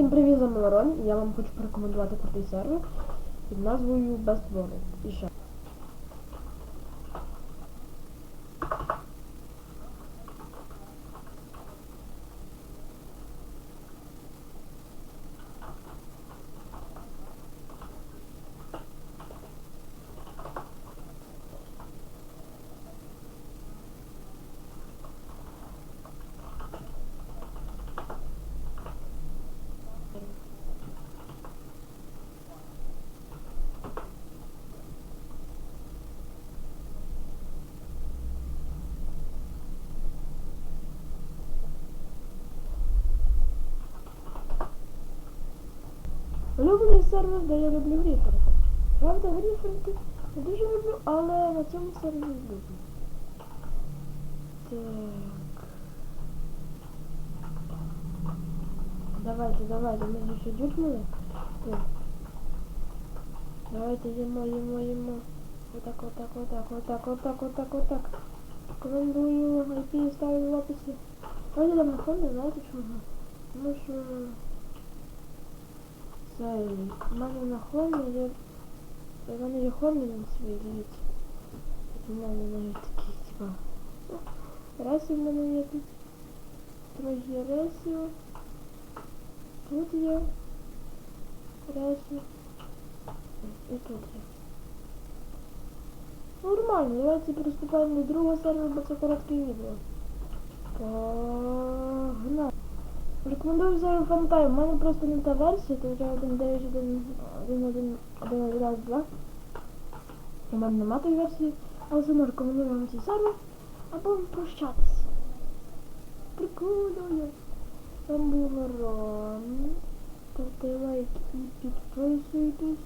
Всім привіт, з вами Ларон. Я вам хочу порекомендувати крутий сервер під назвою Best World. І ще. Улюблений сервер, де я люблю гріферки. Правда, гріферки не дуже люблю, але на цьому сервері люблю. Так. Давайте, давайте, ми ж ще. Так. Давайте їмо, їмо, їмо. Отак, отак, отак, отак, отак, отак, отак. Рекомендую IP ставлю в описі. Давайте находимо, знаєте чого? Тому що цей, у мене на хомі є... У мене є хомі на свій, дивіться. У мене навіть такі, типа... ну, Ресів в мене є тут. Трохи ресів. Тут є. Ресів. І тут є. Нормально, давайте приступаємо до другого сервера, бо це коротке відео. Погнали. Рекомендую взяти фантайм. У мене просто не та версія, то вже 1.9.1.1.1.2. У мене нема тої версії, але все одно рекомендую вам цей сервер, або прощатися. Прикольно. Там був Рон. Ставте лайк і підписуйтесь.